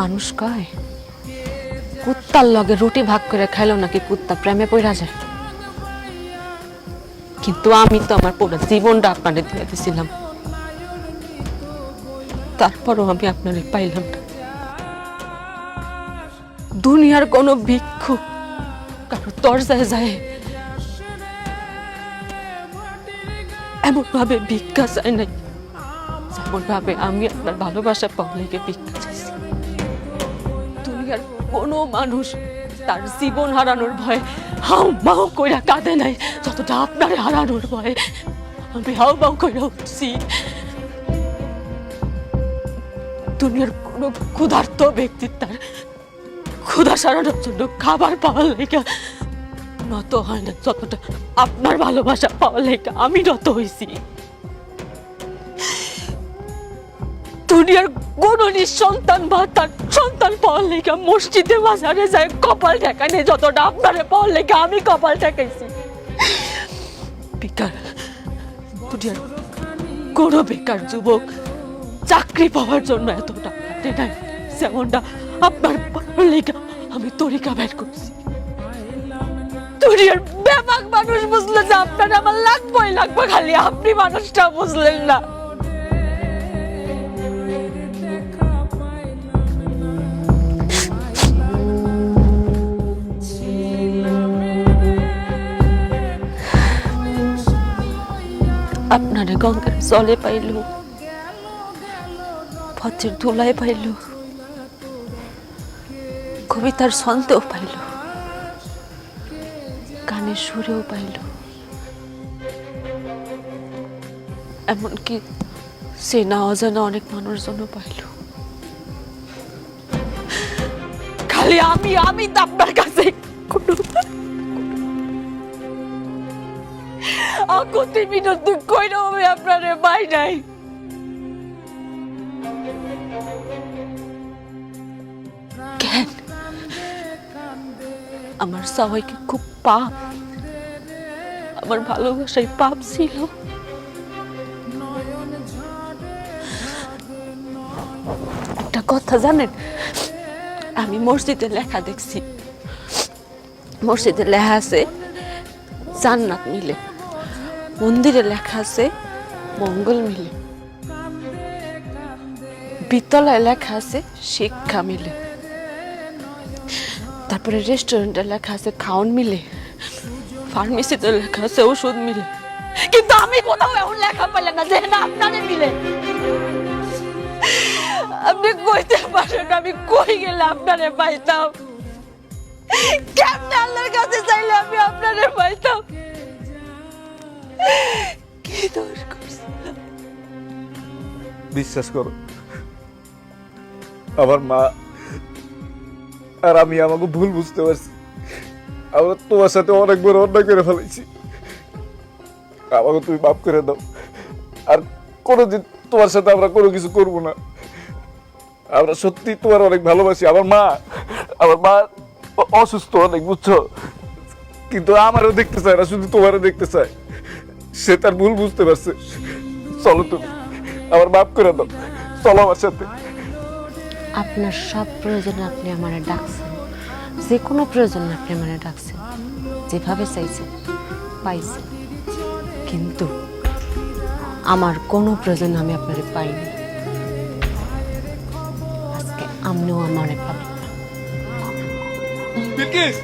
মানুষ কয়? কুত্তার লগে রুটি ভাগ করে খাইলো নাকি কুত্তা প্রেমে পড়া যায়? কিন্তু আমি তো আমার পুরো জীবনটা আপনাদের দিয়ে দিছিলাম। তারপরও আমি আপনারে পাইলাম না। দুনিয়ার কোনো ভিক্ষুক কারও দরজায় যায়। এমন ভাবে ভিক্ষা চায় নাই। যেমন ভাবে আমি আপনার ভালোবাসা পাওয়া ভিক্ষা দুনিয়ার কোনো মানুষ তার জীবন হারানোর ভয়ে হাউ মাউ কইরা কাঁদে নাই, যতটা আপনার হারানোর ভয়ে। আমি হাউ মাউ কইরা উঠছি। দুনিয়ার কোনো ক্ষুধার্ত ব্যক্তি তার ক্ষুধা সারানোর জন্য খাবার পাওয়ার লেগে নত হয় না, যতটা আপনার ভালোবাসা পাওয়ার লেগে আমি নত হয়েছি দুনিয়ার কোন নিঃসন্তান বা তার সন্তান পাওয়ার লেগে মসজিদে বাজারে যায়, কপাল ঠেকানে যতটা আপনারে পাওয়ার লেগে আমি কপাল ঠেকাইছি। বেকার দুনিয়ার কোনো বেকার যুবক চাকরি পাওয়ার জন্য এতটা খাটে নাই। আপনার পাওয়ার লেগে আমি তরিকা বের করছি। দুনিয়ার ব্যাপক মানুষ বুঝলো যে আপনার আমার লাগবেই লাগবে, খালি আপনি মানুষটা বুঝলেন না। আপনারে গঙ্গার জলে পাইল, পথের ধুলায় পাইল, কবিতার ছন্দেও পাইল, গানের সুরেও পাইল। এমনকি চেনা অজানা অনেক মানুষজনও পাইল। খালি আমি আমি তো আপনার কাছে কোনো আকুতি মিনতি কইরা আমি আপনারে পাই নাই। আমার সবাইকে খুব পাপ। আমার ভালোবাসায় পাপ ছিল। একটা কথা জানেন? আমি মসজিদে লেখা দেখছি। মসজিদে লেখা আছে, জান্নাত মিলে। মন্দিরে লেখা আছে মঙ্গল মিলে। বিদ্যালয়ে লেখা আছে শিক্ষা মিলে। তারপরে রেস্টুরেন্টে লেখা আছে খাওন মিলে। ফার্মেসিতে লেখা আছে ওষুধ মিলে। কিন্তু আমি কোথাও এমন লেখা পেলাম না যে না আপনারে মিলে। আপনি কইতে পারেন আমি কই গেলে আপনারে পাইতাম? বিশ্বাস করো। আমার মা আর আমি আমাকে ভুল বুঝতে পারছি। আমরা তোমার সাথে অনেক বড় অন্যায় করে ফেলেছি। আমাকে তুমি মাফ করে দাও। আর কোনোদিন তোমার সাথে আমরা কোনো কিছু করব না। আমরা সত্যি তোমার অনেক ভালোবাসি। আমার মা আমার মা অসুস্থ অনেক, বুঝছ? কিন্তু আমারও দেখতে চায় না, শুধু তোমারও দেখতে চায়। সে তার ভুল বুঝতে পারছে। চলো তুমি। আমার মাফ করে দাও। চলো আমার সাথে। আপনার সব প্রয়োজনে আপনি আমারে ডাকছেন। যে কোনো প্রয়োজনে আপনি আমারে ডাকছেন। যেভাবে চাইছেন পাইছেন। কিন্তু আমার কোনো প্রয়োজন আমি আপনারে পাইনি। আজকে আপনিও আমারে পাবেন না।